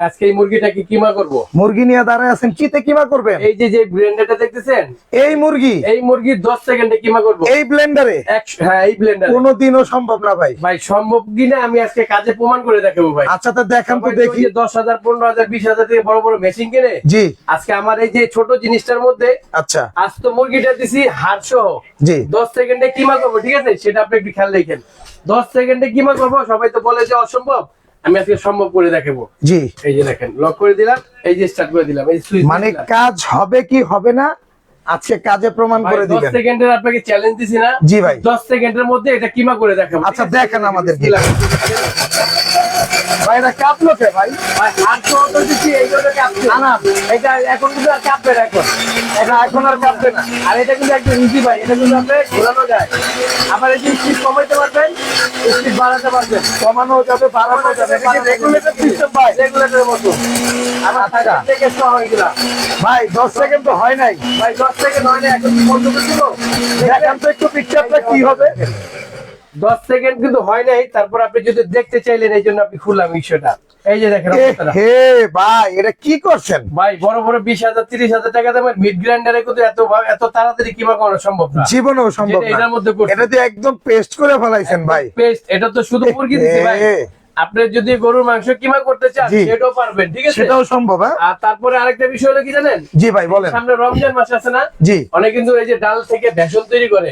আজকে এই মুরগিটাকে কিমা করব? মুরগি নিয়ে দাঁড়ায় আছেন কিতে কিমা করবেন? এই যে যে ব্লেন্ডারটা দেখতেছেন? এই মুরগি? এই মুরগি দশ সেকেন্ডে কিমা করব? এই ব্লেন্ডারে হ্যাঁ এই ব্লেন্ডার কোনোদিনও সম্ভব না ভাই। ভাই সম্ভব কিনা আমি আজকে কাজে প্রমাণ করে দেখাবো ভাই। আচ্ছা তো দেখান তো দেখি। দশ হাজার পনেরো হাজার বিশ হাজার থেকে বড় বড় মেশিন কিনে জি। আজকে আমার এই যে ছোট জিনিসটার মধ্যে আচ্ছা। আজ তো মুরগিটা দিছি হাড় সহ জি। দশ সেকেন্ডে কিমা করব ঠিক আছে? সেটা আপনি একটু খেয়াল রেখেন। দশ সেকেন্ডে কিমা করব সবাই তো বলে যে অসম্ভব। আমি আজকে সম্ভব করে দেখাবো। জি। এই যে দেখেন লক করে দিলাম এই যে স্টার্ট করে দিলাম এই সুইচ মানে কাজ হবে কি হবে না আজকে কাজে প্রমাণ করে দিবেন। সেকেন্ডের আপনাকে চ্যালেঞ্জ দিছি না। জি ভাই। দশ সেকেন্ডের মধ্যে এটা কিমা করে দেখাবো? আচ্ছা? দেখান আমাদেরকে। দিলাম। ভাই এটা কাঁপলো কে ভাই? ভাই, হাত সহ তো দিচ্ছি, এই জন্য কাঁপছে। না, না। এটা এখন কিন্তু আর কাঁপবে না এখন। এটা এখন আর কাঁপবে না। আর এটা কিন্তু একদম ইজি ভাই এটা কিন্তু আপনি ঘোরানো যায়। আবার এই স্পিড কমাইতে পারবেন স্পিড বাড়াতে পারবেন। কমানো যাবে বাড়ানো যাবে। কি রেগুলেটর সিস্টেম ভাই? রেগুলেটরের মতো। আমার আচ্ছা। থাকা থেকে সহ হয়ে ভাই দশ সেকেন্ড তো হয় নাই। ভাই দশ থেকে নয় এখন কি বন্ধ দেখান তো একটু পিকচারটা কি হবে? দশ সেকেন্ড কিন্তু হয় নাই তারপর আপনি যদি দেখতে চাইলেন এই জন্য আপনি খুললাম বিষয়টা এই যে দেখেন হে ভাই এটা কি করছেন? ভাই বড় বড় বিশ হাজার তিরিশ হাজার টাকা দামের মিড গ্রাইন্ডারে কিন্তু এত এত তাড়াতাড়ি কিমা করা সম্ভব না। জীবনেও সম্ভব না। এটার মধ্যে এটা দিয়ে একদম পেস্ট করে ফেলাইছেন ভাই। পেস্ট এটা তো শুধু মুরগি দিচ্ছে ভাই। আপনি যদি গরুর মাংস কিমা করতে চান সেটাও পারবেন ঠিক আছে? সেটাও সম্ভব হ্যাঁ? আর তারপরে আরেকটা বিষয় হলো কি জানেন? জি ভাই বলেন। সামনে রমজান মাস আছে না? জি। অনেক কিন্তু এই যে ডাল থেকে বেসন তৈরি করে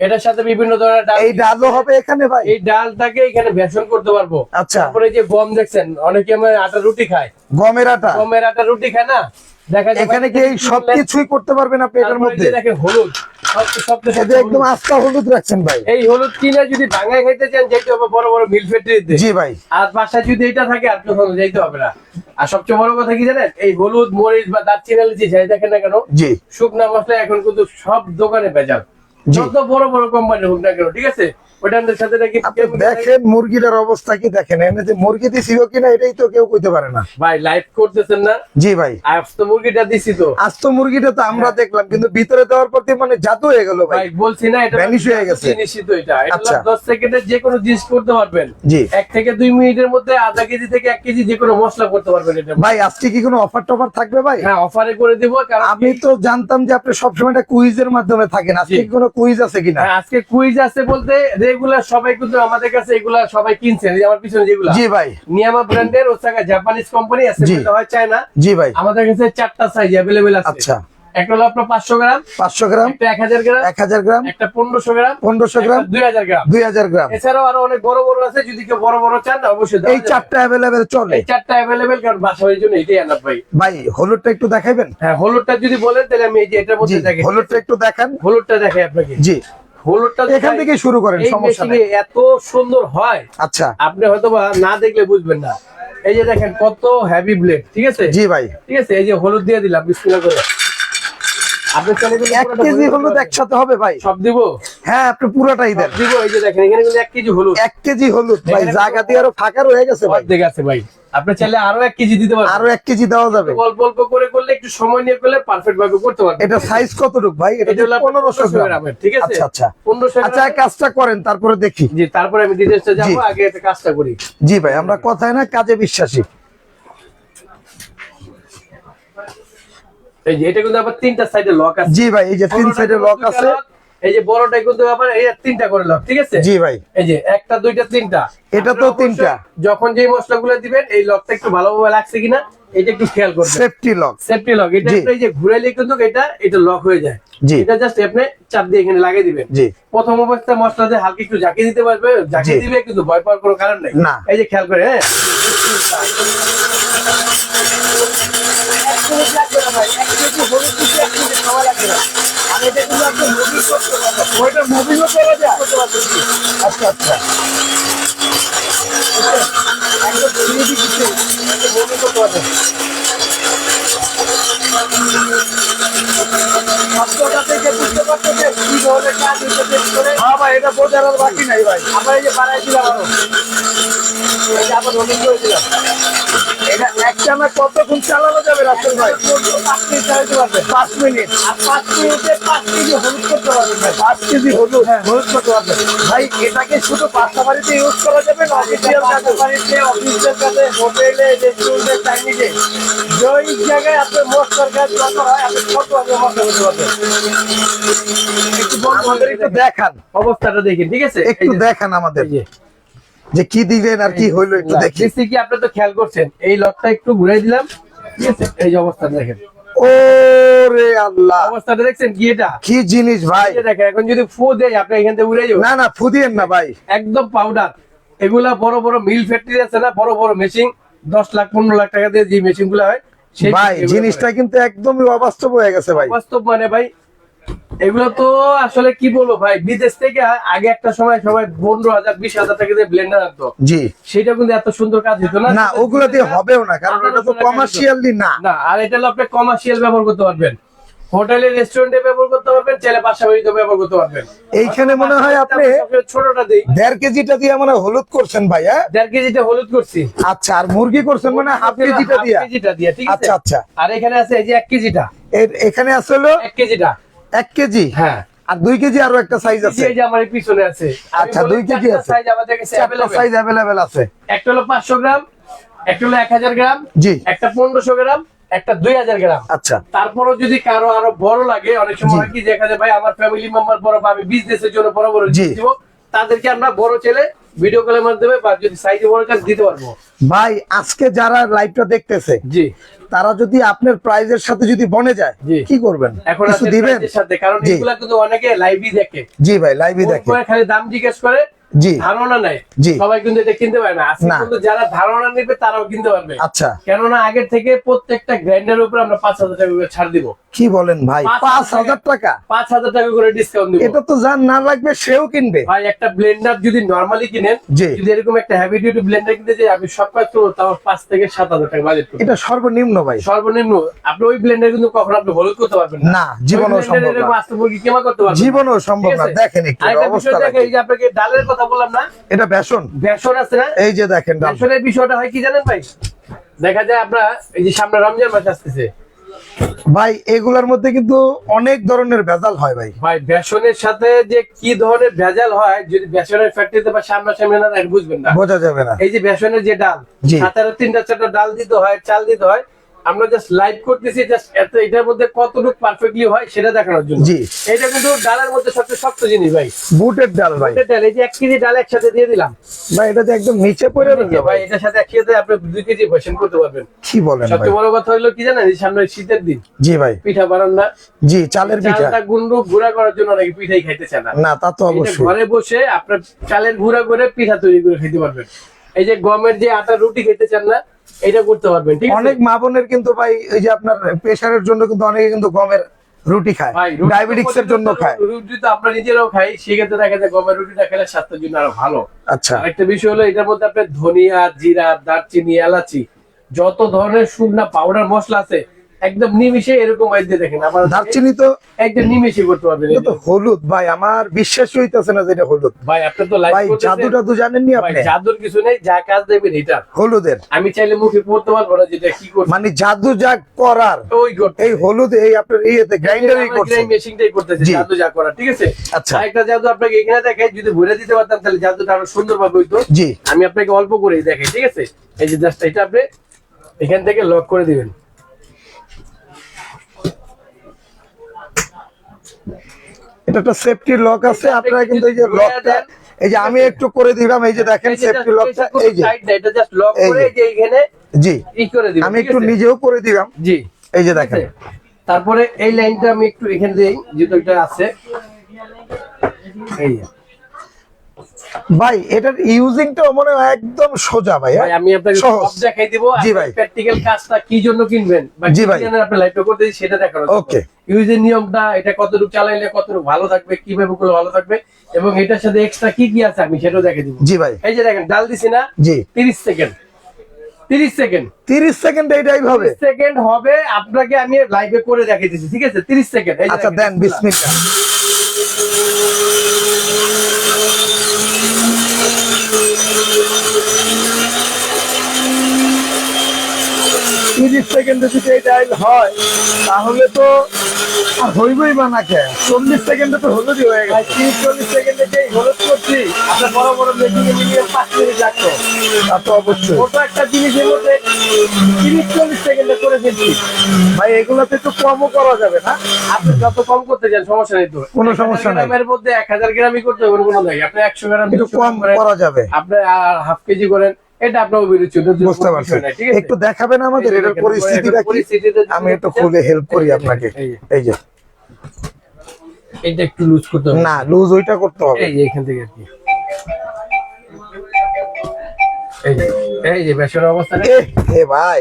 এটার সাথে বিভিন্ন ধরনের ডাল এই ডালও হবে এখানে ভাই। এই ডালটাকে এখানে বেসন করতে পারব। আচ্ছা। তারপরে যে গম দেখছেন অনেকে আমরা আটা রুটি খায়। গমের আটা? গমের আটা রুটি খায় না? এখানে কি এই সবকিছুই করতে পারবেন আপনি এটার মধ্যে? দেখেন হলুদ সবচেয়ে- সবচেয়ে এটা একদম আস্তা হলুদ রাখছেন ভাই। এই হলুদ কিনে যদি ভাঙায় খাইতে চান যেতে হবে বড় বড় মিল ফ্যাক্টরিতে জি ভাই। আর বাসায় যদি এটা থাকে আর যাইতে হবে না। আর সবচেয়ে বড় কথা কি জানেন? এই হলুদ মরিচ বা দারচিনি যাই দেখেন না কেন জি। শুকনা মশলা এখন কিন্তু সব দোকানে ভেজাল। যত বড় বড় কোম্পানি হোক না কেন ঠিক আছে? ওটার সাথে নাকি দেখেন মুরগিটার অবস্থা কি দেখেন? এনে যে মুরগি দিছিল কিনা এটাই তো কেউ কইতে পারে না। ভাই লাইভ করতেছেন না? জি ভাই। আজ তো মুরগিটা দিছি তো। আজ তো মুরগিটা তো আমরা দেখলাম কিন্তু ভিতরে দেওয়ার প্রতি মানে জাদু হয়ে গেল ভাই। বলছি না এটা Vanish হয়ে গেছে। নিশ্চিত এটা। এটা আচ্ছা। দশ সেকেন্ডের যে কোনো জিনিস করতে পারবেন। জি। এক থেকে দুই মিনিটের মধ্যে আধা কেজি থেকে এক কেজি যে কোনো মশলা করতে পারবেন এটা। ভাই আজকে কি কোনো অফার টফার থাকবে ভাই? হ্যাঁ অফারে করে দিব কারণ আমি তো জানতাম যে আপনি সবসময় একটা কুইজের মাধ্যমে থাকেন। আজকে কি কোনো কুইজ আছে কিনা? হ্যাঁ, আজকে কুইজ আছে বলতে রেগুলার সবাই কিন্তু আমাদের কাছে এগুলা সবাই কিনছেন আমার পিছনে যেগুলা। জি ভাই। নিয়ামা ব্র্যান্ডের ওসাকা জাপানিজ কোম্পানি আছে। হয় চায়না। জি ভাই। আমাদের কাছে চারটা সাইজ অ্যাভেলেবেল আছে। আচ্ছা। একটা হলো আপনার পাঁচশো গ্রাম পাঁচশো গ্রাম একটা এক হাজার গ্রাম এক হাজার গ্রাম একটা পনেরোশো গ্রাম পনেরোশো গ্রাম দুই হাজার গ্রাম। দুই হাজার গ্রাম। এছাড়াও আরও অনেক বড় বড় আছে যদি কেউ বড় বড় চান অবশ্যই এই চারটা অ্যাভেলেবেল চলে। এই চারটা অ্যাভেলেবেল কারণ বাসার জন্য এটাই ভাই। ভাই হলুদটা একটু দেখাবেন হ্যাঁ হলুদটা যদি বলেন তাহলে আমি এই যে এটার মধ্যে দেখি হলুদটা একটু দেখান। হলুদটা দেখাই আপনাকে। জি। হলুদটা এখান থেকে শুরু করেন সমস্যা নেই। এত সুন্দর হয়। আচ্ছা। আপনি হয়তো না দেখলে বুঝবেন না। এই যে দেখেন কত হেভি ব্লেড ঠিক আছে? জি ভাই। ঠিক আছে এই যে হলুদ দিয়ে দিলাম বিসমিল্লাহ করে। আপনি চাইলে কিন্তু এক কেজি হলুদ একসাথে হবে ভাই। সব দিব? হ্যাঁ আপনি পুরোটাই দেন। দিব এই যে দেখেন এখানে কিন্তু এক কেজি হলুদ। এক কেজি হলুদ ভাই জায়গা দিয়ে আরও ফাঁকা রয়ে গেছে ভাই। অর্ধেক আছে ভাই। আপনি চাইলে আরও এক কেজি দিতে পারবেন। আরও এক কেজি দেওয়া যাবে। অল্প অল্প করে করলে একটু সময় নিয়ে করলে পারফেক্ট ভাবে করতে পারবেন। এটা সাইজ কতটুক ভাই? এটা এটা হলো আপনার পনেরোশো গ্রাম। ঠিক আছে? আচ্ছা আচ্ছা। আচ্ছা কাজটা করেন তারপরে দেখি। জি তারপরে আমি ডিটেলসটা যাব আগে কাজটা করি। জি ভাই আমরা কথায় না কাজে বিশ্বাসী। এই যে এটা কিন্তু আবার তিনটা সাইডে লক আছে। জি ভাই এই যে তিন সাইডে লক আছে। এই যে বড়টা কিন্তু আবার এই তিনটা করে লক ঠিক আছে? জি ভাই। এই যে একটা দুইটা তিনটা। এটা তো তিনটা। যখন যে মশলাগুলো দিবেন এই লকটা একটু ভালোভাবে লাগছে কিনা এটা একটু খেয়াল করবেন। সেফটি লক সেফটি লক এটা এই যে ঘুরাইলে কিন্তু এটা এটা লক হয়ে যায়। জি। এটা জাস্ট আপনি চাপ দিয়ে এখানে লাগিয়ে দিবেন। জি। প্রথম অবস্থায় মশলা দিয়ে হালকা একটু জাকিয়ে দিতে পারবে জাকিয়ে জি। দিবে কিন্তু ভয় পাওয়ার কোনো কারণ নেই। না। এই যে খেয়াল করে হ্যাঁ? এক মিনিট লাগবে না ভাই, এক কেজি হলুদ দিতে এক মিনিট সময় লাগবে না। আর এটা কিন্তু আপনি movie করতে পারবেন। ওইটা মুভিংও করা যায় করতে পারবেন, আচ্ছা আচ্ছা? একদম ছেড়ে দিচ্ছে, একটা movie করতে পারবেন। শব্দটা থেকে বুঝতে পারছেন যে কি ধরনের কাজ হচ্ছে test করে। হ্যাঁ ভাই এটা বোঝার বাকি নাই ভাই আবার এই যে বাড়াই দিলাম আরও আবার এই এটা একটানা কতক্ষণ চালানো যাবে রাসেল ভাই? পাঁচ মিনিট। চালাতে পারবেন পাঁচ মিনিট আর পাঁচ মিনিটে পাঁচ কেজি হলুদ করতে পারবেন ভাই। পাঁচ কেজি হলুদ হ্যাঁ হলুদ করতে পারবেন ভাই এটাকে শুধু বাসা বাড়িতে ইউজ করা যাবে না অফিসিয়াল কাজে বাড়িতে অফিসের কাছে হোটেলে রেস্টুরেন্টে চাইনিজে যেই জায়গায় আপনার মশলার কাজ দরকার হয় আপনি কত আগে মশলা করতে পারবেন? একটু বন্ধ আমাদের করে একটু দেখেন। অবস্থাটা দেখেন ঠিক আছে? একটু দেখান আমাদের। যে কি দিলেন আর কি হইল একটু দেখি। কি আপনি তো খেয়াল করছেন এই লকটা একটু ঘুরাই দিলাম ঠিক আছে? এই যে অবস্থাটা দেখেন। ওরে আল্লাহ। অবস্থাটা দেখছেন কি এটা? কি জিনিস ভাই? দেখেন এখন যদি ফু দেয় আপনি এখান থেকে উড়ে যাবেন। না না ফুদিয়েন না ভাই। একদম পাউডার এগুলা বড় বড় মিল ফ্যাক্টরি আছে না বড় বড় মেশিন দশ লাখ পনেরো লাখ টাকা দিয়ে যে মেশিনগুলো হয় ভাই জিনিসটা কিন্তু একদমই অবাস্তব হয়ে গেছে ভাই। করে। বাস্তব মানে ভাই এগুলো তো আসলে কি বলব ভাই বিদেশ থেকে আগে একটা সময় সবাই পনেরো হাজার বিশ হাজার টাকা দিয়ে ব্লেন্ডার আনতো। জি। সেটা কিন্তু এত সুন্দর কাজ হতো না। না ওগুলো দিয়ে হবেও না কারণ এটা তো কমার্শিয়ালি না। না আর এটা আপনি কমার্শিয়াল ব্যবহার করতে পারবেন। হোটেলে রেস্টুরেন্টে ব্যবহার করতে পারবেন ব্যবহার করতে পারবেন। এইখানে মনে হয় আপনি ছোটটা দিই। দেড় কেজিটা দিয়ে মানে হলুদ করছেন ভাই হ্যাঁ? দেড় কেজিটা হলুদ করছি। আচ্ছা আর মুরগি করছেন মানে হাফ কেজিটা দিয়া? কেজিটা দিয়ে ঠিক আছে? আচ্ছা আচ্ছা। আর এখানে আছে এই যে এক কেজিটা। এখানে আছে হলো এক কেজিটা। এক কেজি? হ্যাঁ। আর দুই কেজি আরও একটা সাইজ আছে। এই যে আমার পিছনে আছে। আচ্ছা, দুই কেজি আছে। সাইজ আমাদের কাছে available। সাইজ অ্যাভেলেবেল আছে। একটা হলো পাঁচশো গ্রাম একটা হলো এক হাজার গ্রাম জি। একটা পনেরোশো গ্রাম একটা দুই হাজার গ্রাম। আচ্ছা। তারপরও যদি কারও আরও বড় লাগে অনেক সময় কি দেখা যায় ভাই আমার ফ্যামিলি মেম্বার বড় বা আমি বিজনেসের জন্য বড় বড়। দিব তাদেরকে আমরা বড় ছেলে ভিডিও কলের মাধ্যমে বা যদি সাইজে বড় চান দিতে পারব। ভাই আজকে যারা লাইভটা দেখতেছে জি। তারা যদি আপনার প্রাইজের সাথে যদি বনে যায়। কি করবেন? এখন কিছু দিবেন? সাথে কারণ। এগুলা কিন্তু অনেকে লাইভই দেখে। জি ভাই লাইভই দেখে। খালি দাম জিজ্ঞেস করে জি। ধারণা নাই। জি। সবাই কিন্তু এটা কিনতে পারে না। আজকে কিন্তু যারা ধারণা নেবে তারাও কিনতে পারবে। আচ্ছা। কেননা আগের থেকে প্রত্যেকটা গ্রাইন্ডার উপরে আমরা পাঁচ হাজার টাকা করে ছাড় দিব। কি বলেন ভাই? পাঁচ পাঁচ হাজার হাজার টাকা? পাঁচ হাজার টাকা করে ডিসকাউন্ট দিব। এটা তো যার না লাগবে সেও কিনবে। ভাই একটা ব্লেন্ডার যদি নরমালি কিনেন যদি এরকম একটা হেভি ডিউটি ব্লেন্ডার কিনতে যাই সব কাজ করব তাও পাঁচ থেকে সাত হাজার টাকা বাজেট এটা সর্বনিম্ন ভাই। সর্বনিম্ন। আপনি ওই ব্লেন্ডার কিন্তু কখনো আপনি হলুদ করতে পারবেন না। জীবনও সম্ভব না। জীবনও সম্ভব না দেখেন একটু অবস্থা দেখেন, দেখেন। এই যে আপনাকে ডালের কথা বললাম না? এটা বেসন। বেসন আছে না? এই যে দেখেন বেসনের বিষয়টা হয় কি জানেন ভাই? দেখা যায় আপনার এই যে সামনে রমজান মাস আসতেছে। ভাই এগুলার মধ্যে কিন্তু অনেক ধরনের ভেজাল হয় ভাই। ভাই বেসনের সাথে যে কি ধরনের ভেজাল হয় যদি বেসনের ফ্যাক্টরিতে বা সামনে সামনে না বুঝবেন না। বোঝা যাবে না। এই যে বেসনের যে ডাল আরও তিনটা চারটা ডাল দিতে হয় চাল দিতে হয় আমরা জাস্ট লাইভ করতেছি জাস্ট এত এটার মধ্যে কতটুকু পারফেক্টলি হয় সেটা দেখানোর জন্য। জি। এটা কিন্তু ডালের মধ্যে সবচেয়ে শক্ত জিনিস ভাই। বুটের ডাল ভাই। এটা ডাল এই যে এক কেজি ডাল একসাথে দিয়ে দিলাম। ভাই এটা যে একদম নিচে পড়ে রয়েছে ভাই এটার সাথে একসাথে আপনি দুই কেজি বেসন করতে পারবেন। কি বলেন ভাই? সবচেয়ে বড় কথা হলো কি জানেন সামনে শীতের দিন। জি ভাই। পিঠা বানান না। জি চালের পিঠা। চালটা গুন্ডু গুঁড়া করার জন্য অনেকে পিঠাই খাইতে চান না। তা তো অবশ্যই। ঘরে বসে আপনার চালের গুঁড়া করে পিঠা তৈরি করে খেতে পারবেন। এই যে গমের যে আটা রুটি খেতে চান না এটা করতে পারবেন ঠিক আছে? অনেক মা বোনের কিন্তু ভাই এই যে আপনার জন্য কিন্তু অনেকে কিন্তু গমের রুটি খায় ডায়াবেটিক্স এর জন্য খায়। রুটি তো আমরা নিজেরাও খাই সেক্ষেত্রে দেখা যায় গমের রুটিটা খেলে স্বাস্থ্যের জন্য আরও ভালো। আচ্ছা। একটা বিষয় হলো এটার মধ্যে আপনার ধনিয়া জিরা দারচিনি এলাচি যত ধরনের শুকনা পাউডার মশলা আছে একদম নিমিশে এরকম দেখেন আমার দারচিনি তো একদম নিমিশে করতে পারবেন। তো হলুদ ভাই আমার বিশ্বাস হইতেছে না যে এটা হলুদ। ভাই আপনি তো লাইভ ভাই জাদু টাদু জানেননি ভাই আপনি? জাদুর কিছু নেই যা কাজ দেবেন এটা। হলুদের। আমি চাইলে মুখে পড়তে পারব না যেটা কি করছে। মানে জাদু যা করার ওই এই হলুদ এই আপনার ইয়েতে গ্রাইন্ডারই করছে। মেশিনটাই করতেছে জাদু যা করা ঠিক আছে? আচ্ছা। একটা জাদু আপনাকে এখানে দেখাই যদি ভরে দিতে পারতাম তাহলে জাদুটা আরও সুন্দর ভাবে হইতো। জি। আমি আপনাকে অল্প করেই দেখাই ঠিক আছে? এই যে জাস্ট এটা আপনি এখান থেকে লক করে দিবেন। এটা একটা সেফটি লক আছে আপনারা কিন্তু এই যে লকটা এই যে আমি একটু করে দিলাম এই যে দেখেন সেফটি লকটা এই যে এটা জাস্ট লক করে এই যে এখানে জি। ই করে দিবেন আমি একটু নিজেও করে দিলাম। জি। এই যে দেখেন। তারপরে এই লাইনটা আমি একটু এখানে দেই যেটা আছে। এই যে। ভাই এটার ইউজিংটাও মনে হয় একদম সোজা ভাই হ্যাঁ? ভাই আমি আপনাকে। সব দেখাই দিব। জি ভাই। প্র্যাকটিক্যাল কাজটা কি জন্য কিনবেন? জি ভাই। আপনি লাইভটা করতে সেটা দেখানো ওকে ইউজের নিয়মটা এটা কতটুকু চালাইলে কতটুকু ভালো থাকবে কীভাবে করলে ভালো থাকবে এবং এটার সাথে এক্সট্রা কি কি আছে আমি সেটাও দেখে দিব। জি ভাই। এই যে দেখেন ডাল দিছি না জি। 30 সেকেন্ড 30 সেকেন্ড তিরিশ সেকেন্ড এইটাই হবে? 30 সেকেন্ড হবে আপনাকে আমি লাইভে করে দেখিয়ে দিচ্ছি ঠিক আছে? 30 সেকেন্ড আচ্ছা দেন বিসমিল্লাহ। তিরিশ সেকেন্ডে যদি এই ডাইল হয় তাহলে তো আর হইবই বা না কে? চল্লিশ সেকেন্ডে তো হলুদই হয়ে ভাই গেছে তিরিশ চল্লিশ সেকেন্ডে যে হলুদ করছি আপনার বড় বড় মিলিয়ে পাঁচ মিনিট লাগতো। তা তো অবশ্যই। একটা জিনিসের মধ্যে তিরিশ চল্লিশ সেকেন্ডে করে ফেলছি। ভাই এগুলোতে একটু কমও করা যাবে না। আপনি যত কম করতে চান সমস্যা নেই তো। কোনো সমস্যা নাই। গ্রামের মধ্যে এক হাজার গ্রামই করতে হবে কোনো নাই। আপনি একশো গ্রাম একটু কম করা যাবে। আপনি আর হাফ কেজি করেন এটা আপনার অভিরুচি ওটার বুঝতে কোনো পারছি। বিষয় নাই, ঠিক আছে? একটু দেখাবেন আমাদের এটার দেখেন, পরিস্থিতিটা কি? আমি একটু খুলে হেল্প করি আপনাকে। এই যে, এই যে। এইটা একটু লুজ করতে হবে। না লুজ ওইটা করতে হবে। এই যে এখান থেকে আর কি। এই যে এই যে বেসর অবস্থা এ, ভাই।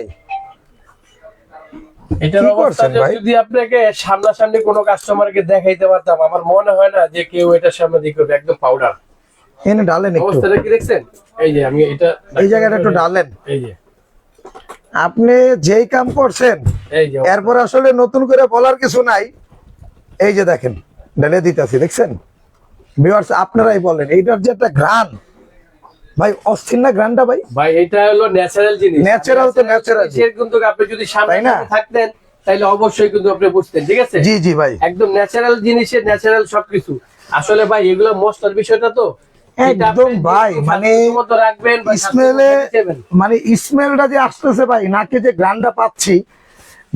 এটার অবস্থা যদি আপনাকে সামনাসামনি কোনো কাস্টমারকে দেখাইতে পারতাম আমার মনে হয় না যে কেউ এটার সামনে দিকে একদম পাউডার এনে ডালেন একটু। অবস্থাটা কি দেখছেন? এই যে আমি এটা এই জায়গাটা একটু ডালেন। এই যে। আপনি যেই কাম করছেন এই যে এরপর আসলে নতুন করে বলার কিছু নাই। এই যে দেখেন ঢেলে দিতেছি দেখছেন? ভিউয়ার্স আপনারাই বলেন এইটার যে একটা গ্রান ভাই অস্থির না গ্রানটা ভাই? ভাই এটা হলো ন্যাচারাল জিনিস। ন্যাচারাল তো natural জিনিসের কিন্তু আপনি যদি সামনে? থাকতেন তাহলে অবশ্যই কিন্তু আপনি বুঝতেন ঠিক আছে? জি জি ভাই। একদম ন্যাচারাল জিনিসের ন্যাচারাল সবকিছু। আসলে ভাই এগুলো মশলার বিষয়টা তো। একদম ভাই, মানে স্মেলে। মানে স্মেলটা যে আসতেছে ভাই নাকে যে গ্রানটা পাচ্ছি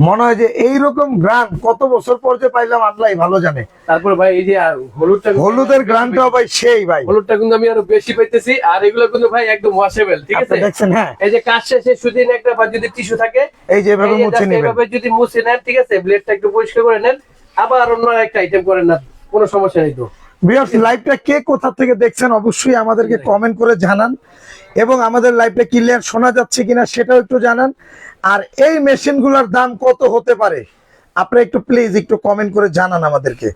মনে হয় যে এইরকম গ্রান কত বছর পর যে পাইলাম আল্লাহ ভালো জানে। তারপর ভাই এই যে হলুদটা হলুদের আমি গ্রানটাও ভাই সেই ভাই। হলুদটা কিন্তু আমি আরও বেশি পাইতেছি আর এগুলো কিন্তু ভাই একদম ওয়াশেবল ঠিক আছে? দেখছেন হ্যাঁ। এই যে কাজ শেষে সুদিন একটা বা যদি টিস্যু থাকে এই যে এভাবে মুছে নেবেন। এভাবে যদি মুছে নেন ঠিক আছে ব্লেডটা একটু পরিষ্কার করে নেন আবার অন্য একটা আইটেম করেন না কোনো সমস্যা নেই তো। লাইভটা কে কোথা থেকে দেখছেন অবশ্যই আমাদেরকে কমেন্ট করে জানান। এবং আমাদের লাইভটা ক্লিয়ার শোনা যাচ্ছে কিনা সেটাও একটু জানান। আর এই মেশিনগুলোর দাম কত হতে পারে? আপনারা একটু প্লিজ একটু কমেন্ট করে জানান আমাদেরকে।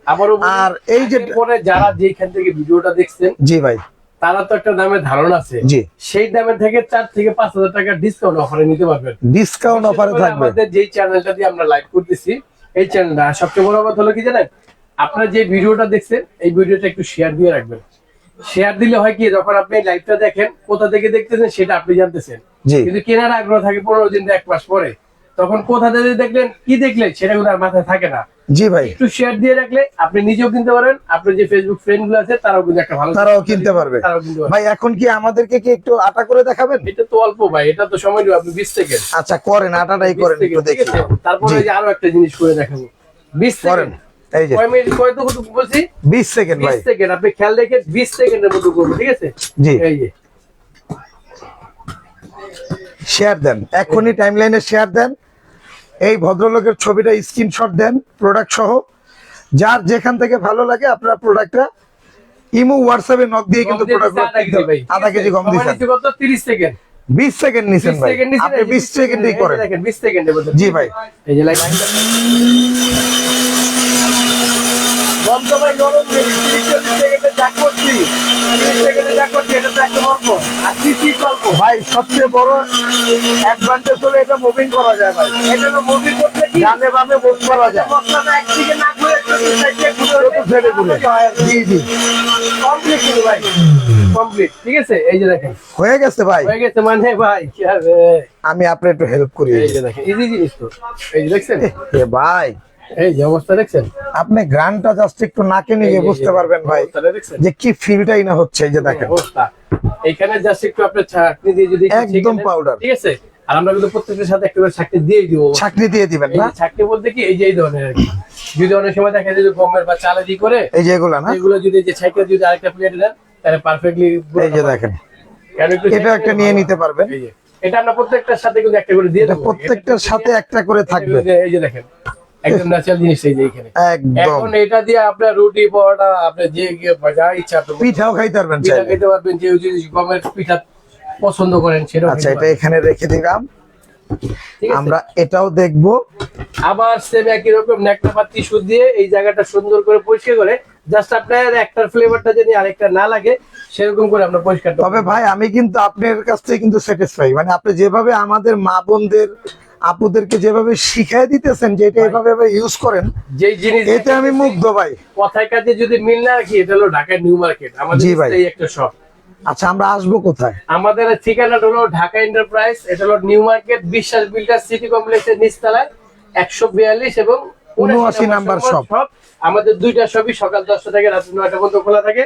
আর এই যে পরে যারা যেখান থেকে ভিডিওটা দেখছেন জি ভাই। তারা তো একটা দামের ধারণা আছে। জি। সেই দামের থেকে চার থেকে পাঁচ হাজার টাকা ডিসকাউন্ট অফারে নিতে পারবেন। ডিসকাউন্ট অফারে থাকবে। আমাদের যেই চ্যানেলটা দিয়ে আমরা লাইভ করতেছি এই চ্যানেলটা সবচেয়ে বড় কথা হলো কি জানেন? আপনারা যে ভিডিওটা দেখছেন এই ভিডিওটা একটু শেয়ার দিয়ে রাখবেন। শেয়ার দিলে হয় কি যখন আপনি লাইভটা দেখেন কোথা থেকে দেখতেছেন সেটা আপনি জানতেছেন। কিন্তু কেনার আগ্রহ থাকে পনেরো দিন এক মাস পরে। তখন কোথা থেকে দেখলেন কি দেখলেন সেটা কিন্তু আর মাথায় থাকে না। জি ভাই। একটু শেয়ার দিয়ে রাখলে আপনি নিজেও কিনতে পারেন আপনার যে ফেসবুক ফ্রেন্ডগুলো আছে তারাও কিন্তু একটা ভালো তারাও কিনতে পারবে। ভাই এখন কি আমাদেরকে কি একটু আটা করে দেখাবেন? এটা তো অল্প ভাই এটা তো সময় নেবে আপনি বিশ সেকেন্ড আচ্ছা করেন আটাটাই করেন একটু দেখি। তারপরে যে আরও একটা জিনিস করে দেখাবো। বিশ করেন। সেকেন্ড এই যে। কয় মিনিট কয় তো বলছি? বিশ সেকেন্ড বিশ ভাই। সেকেন্ড আপনি খেয়াল রেখে বিশ সেকেন্ডের মতো করব ঠিক আছে? জি। এই যে। শেয়ার দেন এখনই টাইমলাইনে শেয়ার দেন। এই ভদ্রলোকের ছবিটা স্ক্রিনশট দেন প্রোডাক্ট সহ। যার যেখান থেকে ভালো লাগে আপনারা প্রোডাক্টটা ইমো হোয়াটসঅ্যাপে নক দিয়ে কিন্তু প্রোডাক্ট আধা কেজি আধা কেজি কম কত? তিরিশ সেকেন্ড। বিশ সেকেন্ড নিছেন বিশ ভাই। সেকেন্ড আপনি সেকেন্ডই করেন। দেখেন মধ্যে। জি ভাই। এই যে লাইট গরম তিরিশ চল্লিশ সেকেন্ডে যা করছি তিরিশ সেকেন্ডে যা করছি এটা তো একদম অল্প আর কি কি ভাই সবচেয়ে বড় অ্যাডভান্টেজ হলো এটা মুভিং করা যায় ভাই। এটা মুভি করতে কি? ডানে বামে মুভ করা যায়। মশলাটা একদিকে না ঘুরে চতুর্থ ঘুরে চতুর্থ সাইডে ঘুরে। জি জি। কমপ্লিট ভাই। কমপ্লিট ঠিক আছে? এই যে দেখেন। হয়ে গেছে ভাই। হয়ে গেছে মানে ভাই আমি আপনার একটু হেল্প করি। এই যে দেখেন। ইজি জিনিস তো। এই যে দেখছেন? এ ভাই। এই যে অবস্থা দেখছেন? আপনি গ্রানটা জাস্ট একটু নাকে নিয়ে বুঝতে পারবেন ভাই। যে কি ফিলটাই না হচ্ছে এই যে দেখেন। এখানে জাস্ট একটু আপনার ছাকনি দিয়ে যদি একদম powder। ঠিক আছে? আর আমরা কিন্তু প্রত্যেকটার সাথে একটা করে ছাকনি দিয়ে দিব। চাকরি দিয়ে দিবেন না? ছাকনি বলতে কি? এই যে এই ধরনের আর কি। যদি অনেক সময় দেখা যায় যে গমের বা চালে দিয়ে করে এই যে এগুলা না? এগুলো যদি যে ছাইকে যদি আরেকটা প্লেটে দেন তাহলে পারফেক্টলি এই যে দেখেন। এটা একটা নিয়ে নিতে পারবেন। এই যে। এটা আমরা প্রত্যেকটার সাথে কিন্তু একটা করে দিয়ে এটা প্রত্যেকটার সাথে একটা করে থাকবে। যে- এই যে দেখেন। একদম ন্যাচারাল জিনিস এই যে এখানে এখন এটা দিয়ে আপনার রুটি পরোটা যে যা ইচ্ছা পিঠাও খাইতে পারবেন পিঠা পারবেন যে যদি গমের পিঠা পছন্দ করেন সেটাও আচ্ছা এটা এখানে রেখে দিলাম। আমরা এটাও দেখব। আবার সেম একই রকম ন্যাকড়া বা টিস্যু দিয়ে এই জায়গাটা সুন্দর করে পরিষ্কার করে জাস্ট আপনার একটার ফ্লেভারটা যদি আরেকটা না লাগে সেরকম করে আমরা পরিষ্কার তবে ভাই আমি কিন্তু আপনার কাছ থেকে কিন্তু স্যাটিসফাই মানে আপনি যেভাবে আমাদের মা বোনদের আপুদেরকে যেভাবে শিখাই দিতেছেন যে এটা এভাবে ইউজ করেন যে জিনিস এতে আমি মুগ্ধ ভাই। কথায় কাজে যদি মিল না রাখি এটা হলো ঢাকার নিউ মার্কেট। আমাদের একটা শপ আচ্ছা আমরা আসব কোথায়? আমাদের ঠিকানাটা হলো ঢাকা এন্টারপ্রাইজ এটা হলো new market Biswas builder city কমপ্লেক্সের নিচতলায় একশো বিয়াল্লিশ এবং 79 নাম্বার। শপ। আমাদের দুইটা শপই সকাল দশটা থেকে রাত নয়টা পর্যন্ত খোলা থাকে।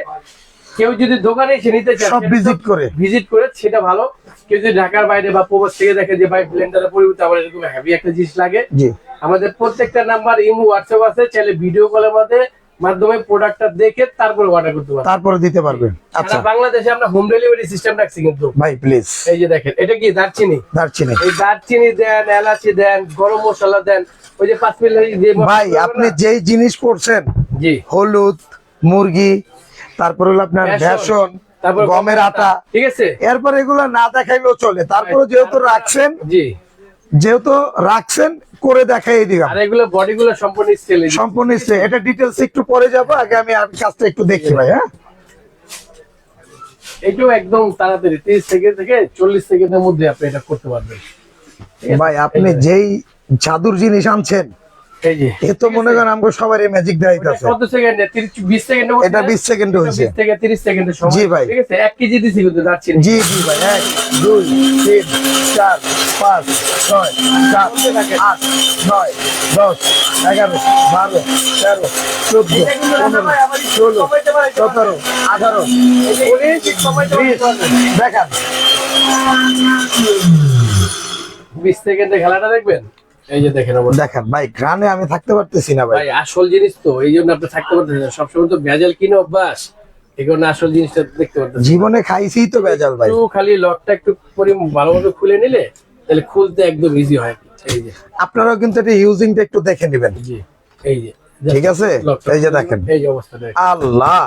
কেউ যদি দোকানে এসে নিতে চায় সব ভিজিট করে। ভিজিট করে সেটা ভালো। কেউ যদি ঢাকার বাইরে বা প্রবাস থেকে দেখে যে ভাই ব্লেন্ডারের পরিবর্তে আমার এরকম হেভি একটা জিনিস লাগে। জি। আমাদের প্রত্যেকটা নাম্বার ইমো হোয়াটসঅ্যাপ আছে চাইলে ভিডিও কলের মধ্যে মাধ্যমে প্রোডাক্টটা দেখে তারপরে অর্ডার করতে পারবেন। তারপরে দিতে পারবেন। আচ্ছা। বাংলাদেশে আমরা হোম ডেলিভারি সিস্টেম রাখছি কিন্তু। ভাই প্লিজ এই যে দেখেন এটা কি দারচিনি? দারচিনি। এই দারচিনি দেন এলাচি দেন গরম মশলা দেন ওই যে পাঁচ মিনিট যে ভাই আপনি যেই জিনিস করছেন জি। হলুদ মুরগি তারপর হলো আপনার বেসন, তারপর গমের আটা। ঠিক আছে? এরপর এগুলো না দেখাইলেও চলে। তারপরে যেহেতু রাখছেন জি। যেহেতু রাখছেন করে দেখাই দিলাম। আর এগুলো বডি গুলো সম্পূর্ণ স্টেল সম্পূর্ণ নিশ্চয় এটা ডিটেলস একটু পরে যাব আগে আমি আর কাজটা একটু দেখি ভাই হ্যাঁ? এটাও একদম তাড়াতাড়ি তিরিশ সেকেন্ড থেকে চল্লিশ সেকেন্ডের মধ্যে আপনি এটা করতে পারবেন। ভাই আপনি যেই জাদুর জিনিস আনছেন এই যে। এ তো মনে করেন আমাকে সবারই ম্যাজিক কত সেকেন্ডে এটা 20 সেকেন্ডে থেকে সময়। জি ভাই। ঠিক আছে? কেজি দিছি কিন্তু দারচিনি জি জি ভাই। দেখান। সেকেন্ডে খেলাটা দেখবেন? এই যে দেখেন দেখান ভাই গ্রামে আমি থাকতে পারতেছি না ভাই। আসল জিনিস তো এই জন্য আপনি থাকতে পারতেছেন। সবসময় তো ভেজাল কিনে অভ্যাস। এই আসল জিনিসটা দেখতে পারতেছেন জীবনে খাইছি তো বেজাল ভাই। একটু খালি লকটা একটু পরি ভালোভাবে খুলে নিলে তাহলে খুলতে একদম ইজি হয়। এই যে। আপনারাও কিন্তু এটা ইউজিংটা একটু দেখে নেবেন। জি এই যে। ঠিক আছে? এই যে দেখেন। এই যে অবস্থাটা আল্লাহ!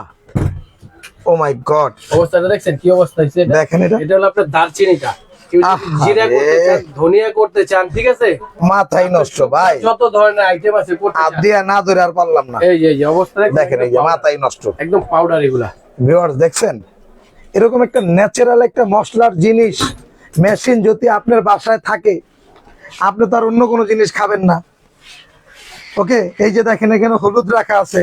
ও মাই গড অবস্থাটা দেখছেন? কি অবস্থা হয়েছে? দেখেন এটা। এটা হলো আপনার দারচিনিটা। কেউ জিরা করতে চান ধনিয়া করতে চান ঠিক আছে? মাথাই নষ্ট ভাই। যত ধরনের আইটেম আছে করতে চান। দিয়া না ধরে আর পারলাম না। এই এই অবস্থা দেখেন এই যে মাথাই নষ্ট। একদম পাউডার এগুলা। ভিউয়ার্স দেখছেন? এরকম একটা ন্যাচারাল একটা মশলার জিনিস মেশিন যদি আপনার বাসায় থাকে আপনি তো আর অন্য কোনো জিনিস খাবেন না। ওকে এই যে দেখেন এখানে হলুদ রাখা আছে।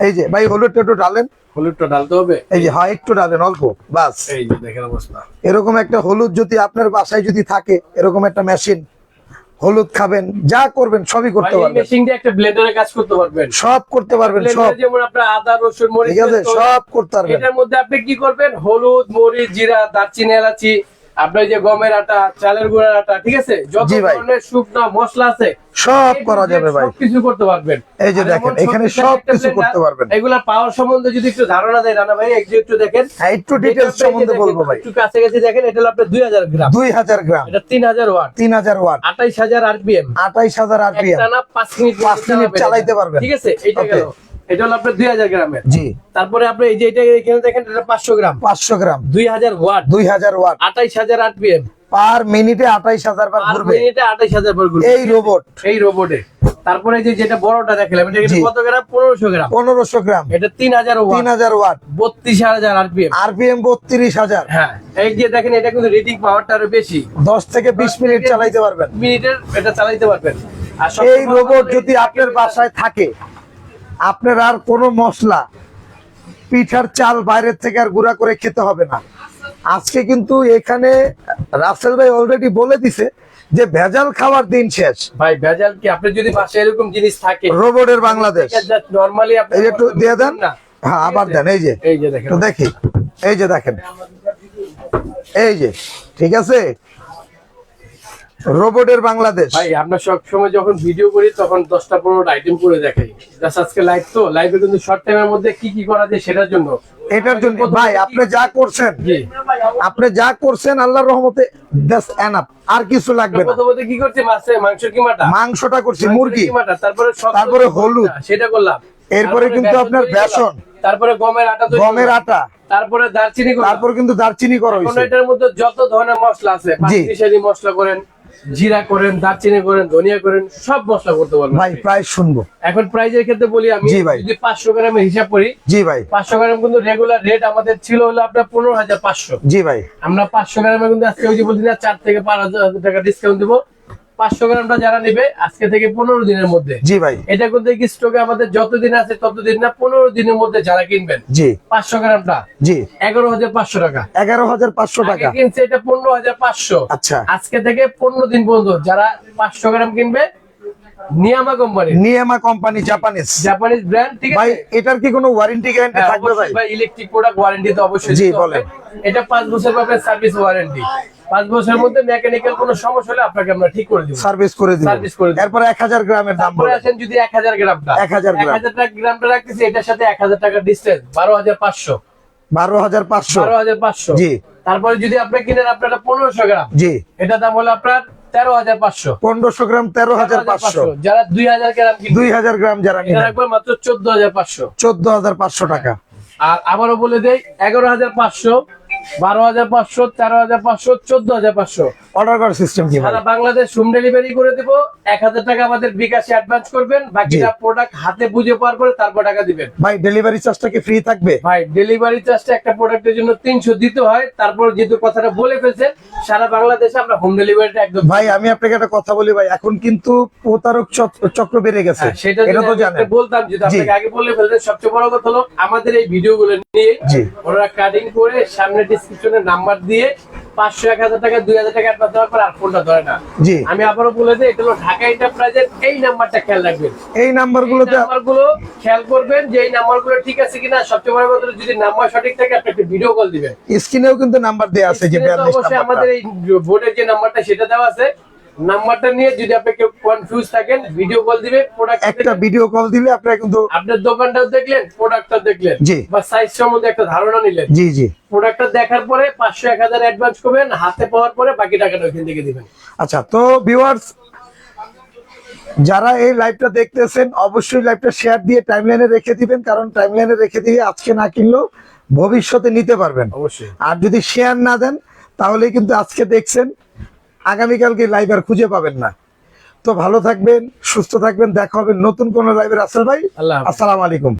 এই যে ভাই হলুদটা একটু ডালেন হলুদটা ডালতে হবে? এই যে হয় একটু ডালেন অল্প বাস। এই যে দেখেন অবস্থা। এরকম একটা হলুদ যদি আপনার বাসায় যদি থাকে এরকম একটা মেশিন হলুদ খাবেন যা করবেন সবই করতে পারবেন। মেশিন দিয়ে একটা ব্লেন্ডারে কাজ করতে পারবেন। সব করতে পারবেন সব। যেমন আপনার আদা রসুন মরিচ ঠিক আছে সব করতে পারবেন। এটার মধ্যে আপনি কি করবেন? হলুদ মরিচ জিরা দারচিনি এলাচি আপনার যে গমের আটা চালের গুঁড়ার আটা ঠিক আছে? যত ধরনের শুকনো মশলা আছে সব করা যাবে ভাই। সবকিছু করতে পারবেন। এই যে দেখেন, এখানে সব কিছু করতে পারবেন। এগুলা পাওয়ার সম্বন্ধে যদি একটু ধারণা দেয় রানা ভাই একটু একটু দেখেন। হ্যাঁ একটু এটা যে সম্বন্ধে বলব ভাই। একটু কাছে কাছে দেখেন এটা হলো আপনার দুই হাজার গ্রাম। দুই হাজার গ্রাম। এটা তিন হাজার ওয়াট। তিন হাজার ওয়াট। আঠাইশ হাজার আরপিএম। আঠাইশ হাজার আরপিএম। একটানা পাঁচ মিনিট পাঁচ মিনিট চালাবেন চালাইতে পারবেন। ঠিক আছে? এটা. গেল। এটা হলো আপনার দুই হাজার গ্রামের। জি। তারপরে আপনি এই যে এটা এখানে দেখেন এটা পাঁচশো গ্রাম। পাঁচশো গ্রাম। দুই হাজার ওয়াট। দুই হাজার ওয়াট। আঠাইশ হাজার আরপিএম। পার মিনিটে আঠাইশ হাজার বার আর ঘুরবে। মিনিটে আঠাইশ হাজার বার ঘুরবে। এই রোবট এই রোবটে তারপরে যে যেটা বড়টা দেখালাম এটা কত গ্রাম? পনেরোশো গ্রাম। পনেরোশো গ্রাম। এটা তিন হাজার তিন ওয়াট হাজার ওয়াট। বত্রিশ হাজার আরপিএম। আরপিএম বত্রিশ হাজার। হ্যাঁ। এই যে দেখেন এটা কিন্তু রিডিং পাওয়ারটা আরও বেশি। দশ থেকে বিশ মিনিট চালাইতে পারবেন। মিনিটের এটা চালাইতে পারবেন। এই রোবট যদি আপনার বাসায় থাকে আপনার আর কোনো মশলা পিঠার চাল বাইরের থেকে আর গুঁড়া করে খেতে হবে না। আজকে কিন্তু এখানে রাসেল ভাই অলরেডি বলে দিছে যে ভেজাল খাওয়ার দিন শেষ। ভাই ভেজাল কি? আপনি যদি বাসায় এরকম জিনিস থাকে রোবটের বাংলাদেশ নরমালি আপনি একটু দিয়ে দেন। হ্যাঁ আবার দেন এই যে। এই যে দেখেন। দেখি এই যে দেখেন। এই যে ঠিক আছে? রোবটের বাংলাদেশ। ভাই আমরা সব সময় যখন ভিডিও করি তখন দশটা পনেরোটা আইটেম করে দেখাই জাস্ট আজকে লাইভ তো লাইভে কিন্তু শর্ট টাইমের মধ্যে কি কি করা যায় সেটার জন্য। এটার জন্য ভাই আপনি যা করছেন জি। আপনি যা করছেন আল্লাহর রহমতে দ্যাটস এনাফ আর কিছু লাগবে না। প্রথমত কি করছে মাছে মাংস কিমাটা মাংসটা করছি মুরগি। কিমাটা তারপরে সব তারপরে হলুদ। সেটা করলাম। এরপরে কিন্তু আপনার বেসন। তারপরে গমের আটা গমের আটা। তারপরে দারচিনি তারপর কিন্তু দারচিনি করা হয়েছে এটার মধ্যে যত ধরনের মশলা আছে। পাঁচমিশালি মশলা করেন জিরা করেন দারচিনি করেন ধনিয়া করেন সব মশলা করতে পারবেন ভাই প্রায় শুনব। এখন প্রাইজের ক্ষেত্রে বলি আমি জি ভাই। যদি পাঁচশো গ্রামের হিসাব করি জি ভাই। পাঁচশো গ্রাম কিন্তু রেগুলার রেট আমাদের ছিল হলো আপনার পনেরো হাজার পাঁচশো। জি ভাই। আমরা পাঁচশো গ্রামে কিন্তু আজকে ওই যে বলছি না চার থেকে পাঁচ হাজার টাকা ডিসকাউন্ট দিব। পাঁচশো গ্রামটা যারা নেবে আজকে থেকে পনেরো দিনের মধ্যে। জি ভাই। এটা কিন্তু কি স্টকে আমাদের যতদিন আছে ততদিন না পনেরো দিনের মধ্যে যারা কিনবেন। জি। পাঁচশো গ্রামটা? জি। এগারো হাজার পাঁচশো টাকা। এগারো হাজার পাঁচশো টাকা। কিনছে এটা পনেরো হাজার পাঁচশো। আচ্ছা। আজকে থেকে পনেরো দিন পর্যন্ত যারা পাঁচশো গ্রাম কিনবে নিয়ামা কোম্পানি। নিয়ামা কোম্পানি জাপানিজ জাপানিজ ব্র্যান্ড ঠিক ভাই এটার কি কোনো ওয়ারেন্টি গ্যারান্টি থাকবে ভাই? ইলেকট্রিক প্রোডাক্ট ওয়ারেন্টি তো অবশ্যই জি, বলেন। এটা পাঁচ বছর পাবেন সার্ভিস ওয়ারেন্টি পাঁচ বছরের মধ্যে মেকানিক্যাল কোনো সমস্যা হলে আপনাকে আমরা ঠিক করে দিব। সার্ভিস করে দিব। Service করে দিব। এরপর এক হাজার গ্রামের দাম তারপরে বলেন যদি এক হাজার গ্রামটা 1000 গ্রাম। হাজার টাকা গ্রামটা রাখতেছি এটার সাথে এক হাজার টাকার ডিস্টেন্স বারো হাজার পাঁচশো। বারো হাজার পাঁচশো। বারো হাজার পাঁচশো। জি। তারপরে যদি আপনি কিনেন আপনার পনেরোশো গ্রাম। জি। এটা দাম হলো আপনার তেরো হাজার পাঁচশো। পনেরোশো গ্রাম তেরো হাজার পাঁচশো। যারা দুই হাজার গ্রাম দুই হাজার গ্রাম যারা মাত্র চোদ্দ হাজার পাঁচশো। চোদ্দ হাজার পাঁচশো টাকা। আর আবারও বলে দেই এগারো হাজার পাঁচশো বারো হাজার পাঁচশো তেরো হাজার পাঁচশো চোদ্দ হাজার পাঁচশো। অর্ডার করার সিস্টেম কি সারা বাংলাদেশ হোম ডেলিভারি করে দেবো। এক হাজার টাকা আমাদের বিকাশে অ্যাডভান্স করবেন। বাকিটা প্রোডাক্ট হাতে বুঝে পাওয়ার পরে তারপর টাকা দিবেন। ভাই ডেলিভারি চার্জটা কি ফ্রি থাকবে? ভাই ডেলিভারি চার্জটা একটা প্রোডাক্টের জন্য তিনশো দিতে হয়। তারপর যেহেতু কথাটা বলে ফেলছেন সারা বাংলাদেশে আমরা হোম ডেলিভারিটা একদম ভাই আমি আপনাকে একটা কথা বলি ভাই এখন কিন্তু প্রতারক চক- চক্র বেড়ে গেছে। হ্যাঁ, সেটা তো জানেন। বলতাম জি। আপনাকে আগে বলে ফেলতেন সবচেয়ে বড় কথা হলো আমাদের এই ভিডিওগুলো নিয়ে ওরা কাটিং করে সামনে ডিসক্রিপশনে নাম্বার দিয়ে পাঁচশো এক হাজার টাকা দুই হাজার টাকা অ্যাডভান্স দেওয়ার পর আর ফোনটা ধরে না। জি। আমি আবারও বলে দিই এটা হলো ঢাকা এন্টারপ্রাইজের এই নাম্বারটা খেয়াল রাখবেন। এই নাম্বারগুলোতে নাম্বারগুলো খেয়াল করবেন যে এই নাম্বারগুলো ঠিক আছে কিনা। সবচেয়ে বড় কথা যদি নাম্বার সঠিক থাকে আপনি একটা ভিডিও কল দিবেন। স্ক্রিনেও কিন্তু নাম্বার দেওয়া আছে যে অবশ্যই আমাদের এই বোর্ডের যে নাম্বারটা সেটা দেওয়া আছে। নাম্বারটা নিয়ে যদি আপনি কেউ কনফিউজ থাকেন ভিডিও কল দিবে প্রোডাক্ট একটা ভিডিও কল দিলে আপনারা কিন্তু আপনার দোকানটাও দেখলেন প্রোডাক্টটা দেখলেন। জি। বা সাইজ সম্বন্ধে একটা ধারণা নিলেন। জি জি। প্রোডাক্টটা দেখার পরে পাঁচশো এক হাজার অ্যাডভান্স করবেন হাতে পাওয়ার পরে বাকি টাকাটা থেকে দিবেন। আচ্ছা তো ভিউয়ার্স যারা এই লাইভটা দেখতেছেন অবশ্যই লাইভটা শেয়ার দিয়ে টাইমলাইনে রেখে দিবেন কারণ টাইমলাইনে রেখে দিয়ে আজকে না কিনলেও ভবিষ্যতে নিতে পারবেন। অবশ্যই। আর যদি শেয়ার না দেন তাহলে কিন্তু আজকে দেখছেন আগামীকালকে লাইভ আর খুঁজে পাবেন না। তো ভালো থাকবেন সুস্থ থাকবেন দেখা হবে নতুন কোন লাইভের আসল ভাই আল্লাহ আসসালামু আলাইকুম।